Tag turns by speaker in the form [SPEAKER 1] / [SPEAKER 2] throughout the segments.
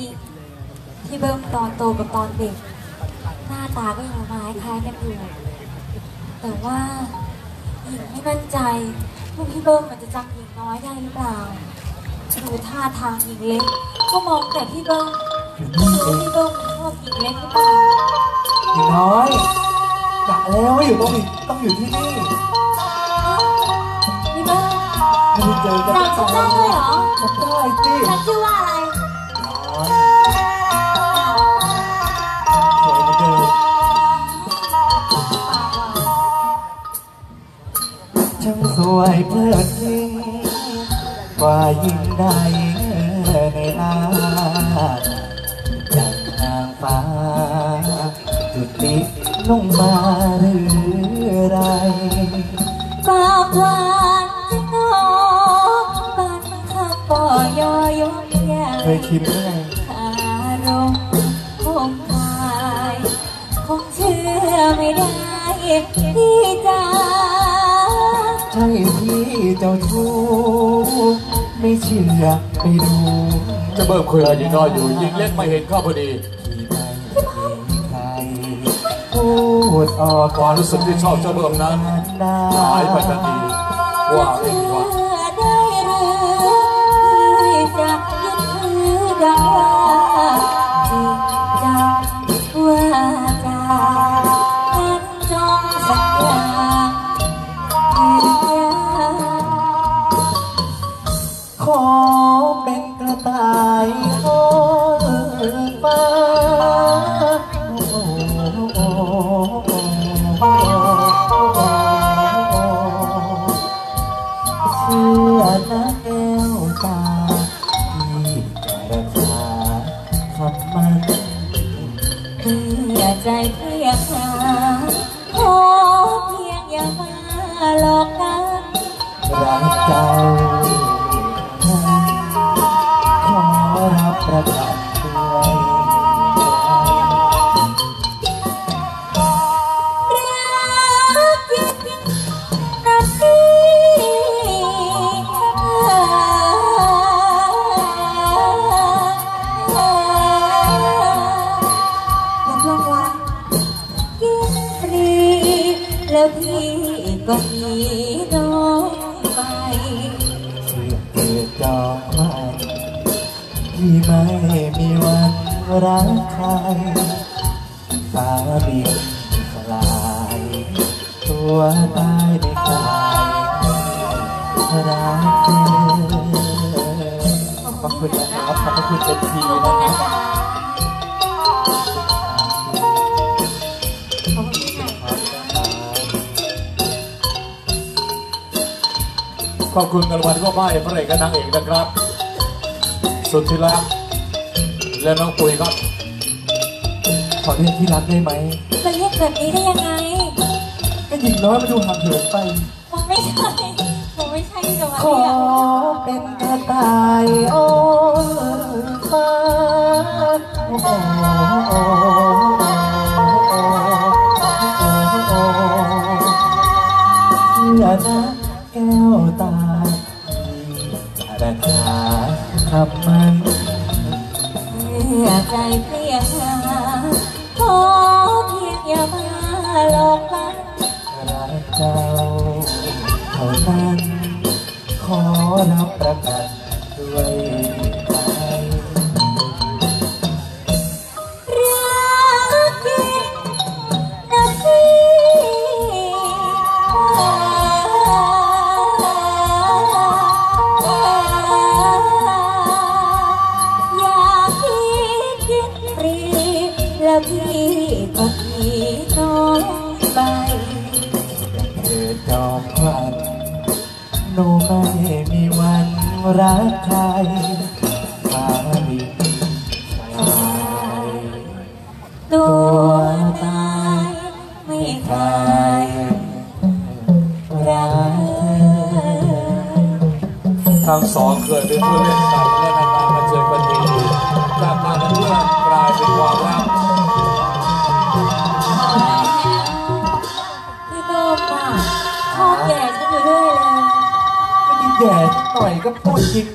[SPEAKER 1] ริงพี่เบิ้มตอนโตกับตอนเด็ก หน้าตาก็ยังไมาคล้ายกันอยู่แต่ว่าหญิงไม่มั่นใจว่าพี่เบิ้มมันจะจำหญิงน้อยได้หรือเปล่าดูท่าทางหญิงเล็ก ก็มองแต่พี่เบิ้มไม่รู้พี่เบิ้มชอบหญิงเล็กหรือเปล่า
[SPEAKER 2] หญิงน้อยกะแล้วว่าอยู่ตรงนี้ต้องอยู่ที่นี่
[SPEAKER 1] พี่เบิ้ม
[SPEAKER 2] ไม่ได้เจอกัน
[SPEAKER 1] จำฉันได้วยเหรอ
[SPEAKER 2] จำได้สิ
[SPEAKER 1] ฉันชื่อว่าอะไร
[SPEAKER 2] ช่างสวยเพลิดเพลินกว่ายิ่งใดในอาจากนางฟ้า จุดติดลงมาหรือไร
[SPEAKER 1] ปากหวานจะโตปานมะขามปอยอยกใหญ่
[SPEAKER 2] เคยชิมไหม
[SPEAKER 1] คา
[SPEAKER 2] ใช่พี่เจ้าชู้ไม่เชื่อไปดู
[SPEAKER 3] จะเบิ่มคุยกับหญิงน้อยอยู่หญิงเล็กไม่เห็นเข้าพอดี
[SPEAKER 2] พูดออก
[SPEAKER 3] ความรู้สึกที่ชอบเจ้าเบิ่มนั้นหายไปทันทีว่าเองดีกว่า
[SPEAKER 1] เชื่อได้หรือจะยึดถือดั รั
[SPEAKER 2] ก
[SPEAKER 1] ใค
[SPEAKER 2] รฟ้าดินสลายตัวตายในกายรักเธอขอบคุณนะครับขอบคุณเป็นทีนะครับ
[SPEAKER 1] ขอบคุณค่ะ
[SPEAKER 3] ขอบคุณกันวันก็ไม่พระเอกกับนางเอกนะครับ สุดที่รัก และน้องปุยครับ
[SPEAKER 2] ขอเรียกที่รักได้ไหม
[SPEAKER 1] จะเรียกแบบนี้ได้ยังไง
[SPEAKER 2] ก็หญิงน้อยมาดูห่างเหินไป
[SPEAKER 1] มันไม่ใช่มันไม่ใช่จะมา
[SPEAKER 2] ขอ
[SPEAKER 1] เรียก
[SPEAKER 2] เป็นกระต่ายโอ้ฟ้า รั
[SPEAKER 1] ก
[SPEAKER 2] ใค
[SPEAKER 1] ร
[SPEAKER 2] ใคร
[SPEAKER 1] ตัวตายไม่คลายรักเธอ
[SPEAKER 3] ทั้งสองเกิดเป็นเพื่อนเล่นกันและนานๆมาเจอกันที
[SPEAKER 2] ได้แย่หน่อยก็พูดจริง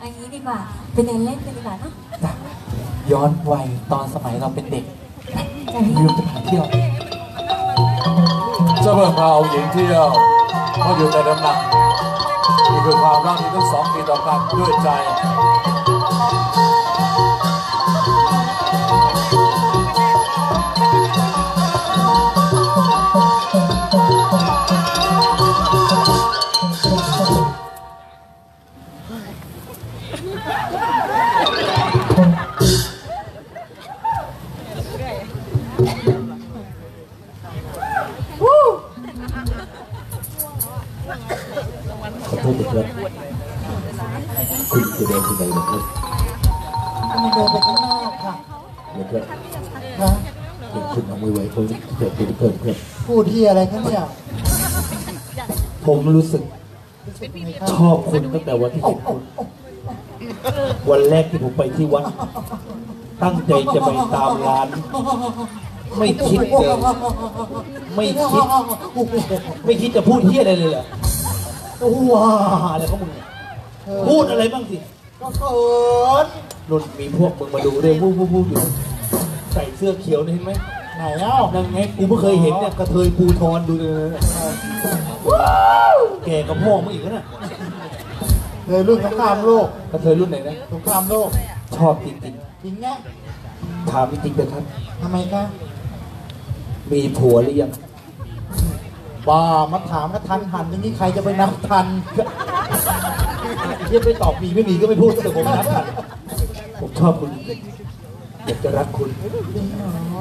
[SPEAKER 1] อันนี้ดีกว่าไปเดินเล่นกันดีกว่าเนอะ
[SPEAKER 2] จ้ะ
[SPEAKER 4] ย้อนวัยตอนสมัยเราเป็นเด็ก
[SPEAKER 1] จะพี่
[SPEAKER 4] ลืมจะพาเที่ยว
[SPEAKER 3] เจ้าเบิ่งพาเอาหญิงเที่ยวมาอยู่ในน้ำหนักนี่คือความรักที่ทั้งสองมีต่อกันด้วยใจ
[SPEAKER 5] คุณจะเดินที่ไหนนะครับ
[SPEAKER 4] มันเดินไปข้างนอกค่ะ
[SPEAKER 5] นะครับ
[SPEAKER 4] นะ
[SPEAKER 5] เห็นคุณเอามือไว้ตรงที่เกิดเป็นเพิ่มเพื่อน
[SPEAKER 4] พูดที่อะไรกันเนี่ย
[SPEAKER 5] ผมรู้สึก
[SPEAKER 4] รู้สึกยังไงคะ
[SPEAKER 5] ชอบคุณตั้งแต่วันที่เห็นคุณวันแรกที่ผมไปที่วัด ตั้งใจจะไปตามร้าน ไม่คิดเลย ไม่คิด ไม่คิดจะพูดเฮียอะไรเลยเหรอว้าอะไรของมึงเนี่ย พูดอะไรบ้างสิ
[SPEAKER 4] ก็เขิน
[SPEAKER 5] นุ่นมีพวกมึงมาดูด้วยวู้วู้วู้อยู่ ใส่เสื้อเขียวนี่เห็นไหม
[SPEAKER 4] ไหนเอ้า
[SPEAKER 5] นั่นไงกูไม่เคยเห็นเนี่ยกระเทยปูทอนดูเลยนะแกกับพ่อมึงอีกแล้วน่ะ
[SPEAKER 4] เลยรุ่นสงครามโลก
[SPEAKER 5] กระเทยรุ่นไหนนะ
[SPEAKER 4] สงครามโลก
[SPEAKER 5] ชอบจริง
[SPEAKER 4] จริงเนี่ย
[SPEAKER 5] ๆถามจริงๆเถอะครับ
[SPEAKER 4] ทำไมคะ
[SPEAKER 5] มีผัวหรือยัง
[SPEAKER 4] บ้ามาถามก็ทันหันอย่างนี้ใครจะไปนับทัน
[SPEAKER 5] เฮียไม่ตอบมีไม่มีก็ไม่พูดแต่ผมนับทันผมชอบคุณจริงๆอยากจะรักคุณ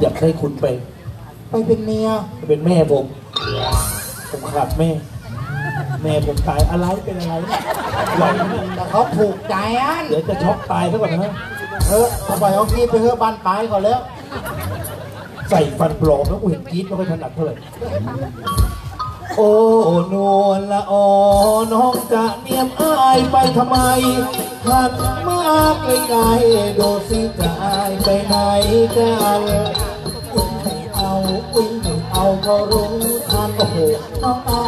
[SPEAKER 5] อยากให้คุณไป
[SPEAKER 4] ไปเป็นเมีย
[SPEAKER 5] เป็นแม่ผม ผมขาดแม่ แม่ผมตายอะไรเป็นอะไรไหวไหม
[SPEAKER 4] แต่เขาถูกใจอัน
[SPEAKER 5] เดี๋ยวจะช็อกตายซะก่อนนะ
[SPEAKER 4] เออเอาไปเอาพี่ไปเถอะบ้านปลายก่อนแล้ว
[SPEAKER 5] ใส่ฟันปลอมแล้วกูเห็นกรีดไม่ค่อยถนัดเท่าไหร่ โอ้นวลละอ่อน้องจะเนียมอายไปทำไมหันมาไกลๆดูสิจะอายไปไหนกัน
[SPEAKER 4] อุ้ยไม่เอาอุ้ยไม่เอาก็รู้ทันโอ้โหน้องอา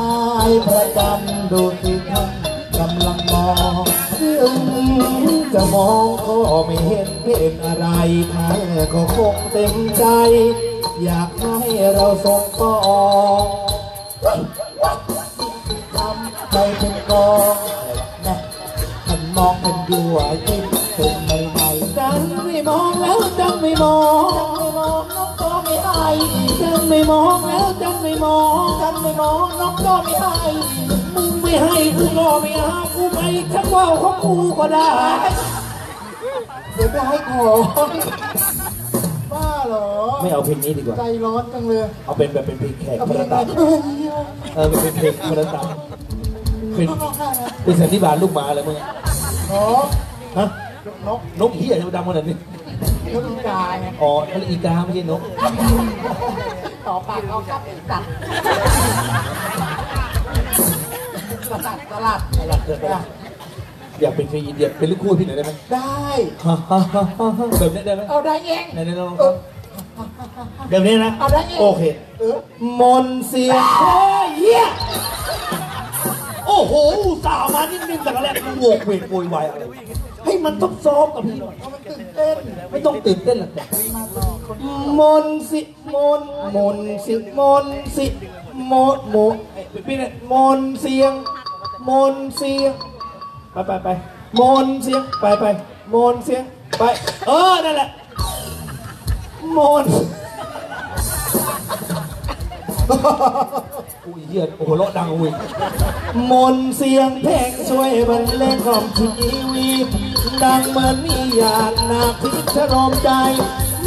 [SPEAKER 4] ยประจันดูสิท่านกำลังมอง
[SPEAKER 5] ถึงจะมองก็ไม่เห็นเป็นอะไรแท้ก็คงเต็มใจ อยากให้เราส่งต่อ
[SPEAKER 4] ท ใจเป็นกองนะมันมองเป็นยั่วยิ้มเป็นใหม่ๆ
[SPEAKER 5] จันไม่มองแล้วจันไม่มอง
[SPEAKER 4] ไม่มองน้องก็ไม่ให้
[SPEAKER 5] จันไม่มองแล้วจันไม่มอง
[SPEAKER 4] กันไม่มองน้องก็ไม่ให้
[SPEAKER 5] มึงไม่ให้กูก็ไม่เอากูไปชักว่าวของกูก็ได้
[SPEAKER 4] เดี๋ยวไปให้ของบ้าเหรอ
[SPEAKER 5] ไม่เอาเพลงนี้ดีกว่า
[SPEAKER 4] ใจร้อนจังเลย
[SPEAKER 5] เอาเป็นแบบเป็นเพลงแขกพระ
[SPEAKER 4] ยังไง
[SPEAKER 5] ตา
[SPEAKER 4] เฮ้ย
[SPEAKER 5] เออเป็นเพลงพระตา เป็นเป็นสันนิบาตลูกหมาอะไรมึง
[SPEAKER 4] นก
[SPEAKER 5] ฮะ
[SPEAKER 4] นก
[SPEAKER 5] นกเหี้ยจะมาดังขนาดนี้
[SPEAKER 4] นกอีกาไง
[SPEAKER 5] อ๋อทะเลอีกาไม่ใช่นก
[SPEAKER 4] ต่อปากเอาครับสัตว์สลัดสลัด
[SPEAKER 5] อะไรเกิดอะไรอยากเป็นฟรีเดียดเป็นลูกคู่พี่หน่อยได้ไหม
[SPEAKER 4] ได้
[SPEAKER 5] ฮ่าฮ่าฮ่าฮ่าฮ่าแบบนี้ได้ไหม
[SPEAKER 4] เอาได้เอง
[SPEAKER 5] ไหนๆลองครับแบบนี้นะ
[SPEAKER 4] เอาได้เอง
[SPEAKER 5] โอเค
[SPEAKER 4] เออ
[SPEAKER 5] มนต์เสียงแค่เหี้ยโอ้โหอุตส่าห์มานิ่มๆแต่แรกมันโวกเวกโวยวายอะไรให้มันซซอฟๆกับพี่หน่อย
[SPEAKER 4] เพราะมันตื่นเต้น
[SPEAKER 5] ไม่ต้องตื่นเต้นหรอกแต่มนสิมนมนสิมนสิมนต์มพี่เนี่ยมนเสียง มนเสียง ไปไปไปมนเสียงไปไปมนเสียงไป เออนั่นแหละมน อุ้ยเหี้ยโอ้โหเลาะดังอุ้ยมนต์เสียงเพลงช่วยบรรเลงกล่อมชีวิตดังเหมือนมีหยาดนาพิชรอมใจ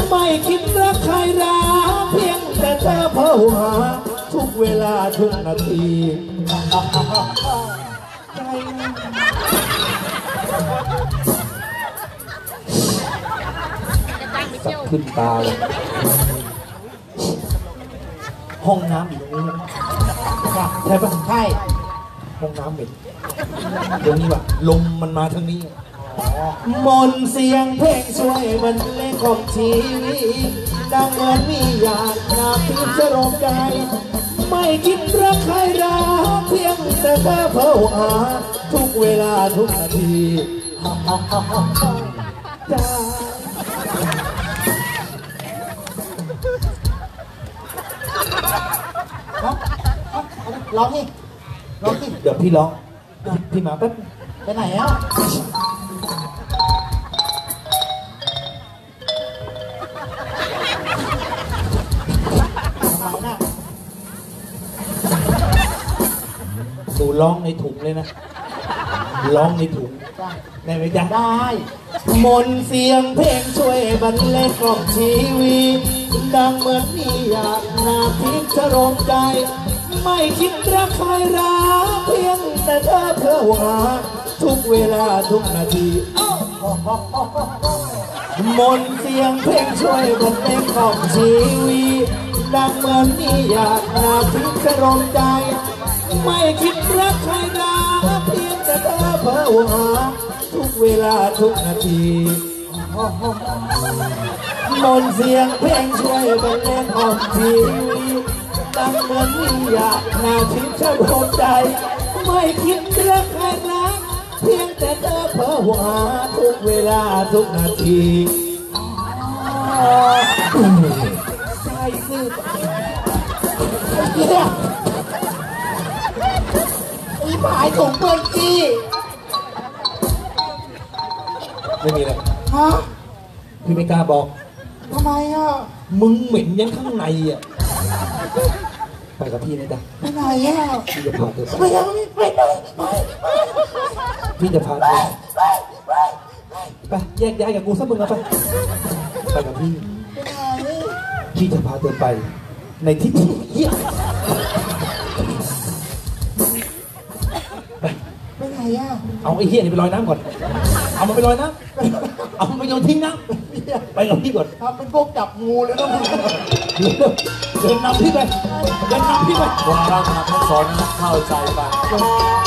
[SPEAKER 5] ไม่คิดรักใครรักเพียงแต่เธอเพ้อหา ทุกเวลาทุกนาทีสับขึ้นตาเลย ห้องน้ำอยู่ตรงนี้ใช่ปะใช่ห้องน้ำเหม็นตรงนี้ว่ะลมมันมาทางนี้มนเสียงเพลงช่วยบรรเลงของชีวิตดังเหมือนมีหยาดน้ำพิชโรมใจ ไม่คิดรักใครรักเพียงแต่เธอเพ้อหา ทุกเวลาทุกนาทีจ้า
[SPEAKER 4] ร้องนี่ร้องนี่
[SPEAKER 5] เดี๋ยวพี่ร้อง พี่มาแป๊บ
[SPEAKER 4] ไปไหนอะทำไมน่ะ
[SPEAKER 5] หนูร้องในถุงเลยนะ ร้องในถุง
[SPEAKER 4] จ้ะ
[SPEAKER 5] ได้ไหมจ๊ะ
[SPEAKER 4] ได้
[SPEAKER 5] มนต์เสียงเพลงช่วยบรรเลงกล่อมชีวิตดังเหมือนมีอยากนาทิพย์ชโรมใจ ไม่คิดรักใครรักเพียงแต่เธอเพื่อหา ทุกเวลาทุกนาที มนต์เสียงเพลงช่วยบรรเลงกล่อมชีวิตดังเหมือนมีอยากนาทิพย์ชโรมใจ ไม่คิดรักใครรักเพียงแต่เธอเพื่อหา ทุกเวลาทุกนาทีมนต์เสียงเพลงช่วยบรรเลงของชีวิต ดังเหมือนมีอยากนาทิพย์ชโลมใจ ไม่คิดรักใครรักเพียงแต่เธอเพ้อหาทุกเวลาทุกนาทีใจซื่อ
[SPEAKER 4] เฮียอีผายถุงเปื้อนจี้
[SPEAKER 5] ไม่มีเลย
[SPEAKER 4] ฮะ
[SPEAKER 5] พี่ไม่กล้าบอก
[SPEAKER 4] ทำไมอะ
[SPEAKER 5] มึงเหม็นยันข้างในอะ ไปกับพี่นะจ๊ะ
[SPEAKER 4] ไปไหนอะ
[SPEAKER 5] พี่จะพาเธอไป
[SPEAKER 4] ไปยังไปไหนไปไป
[SPEAKER 5] พี่จะพาเธอไปแยกย้ายกับกูซะมึงเอาไป ไปกับพี่
[SPEAKER 4] ไปไหน
[SPEAKER 5] พี่จะพาเธอไป ในที่ที่เฮีย
[SPEAKER 4] ไปไหนอะ
[SPEAKER 5] เอาไอ้เฮียนี่ไปลอยน้ำก่อน เอามันไปลอยน้ำเอามันไปโยนทิ้งน้ำไปกับพี่ก่อน
[SPEAKER 4] ทำเป็นพวกจับงูเลยนะมึง
[SPEAKER 5] เดินนำพี่ไปเดินนำพี่ไป
[SPEAKER 3] ความรักทำทั้งสอนนั้นเข้าใจไป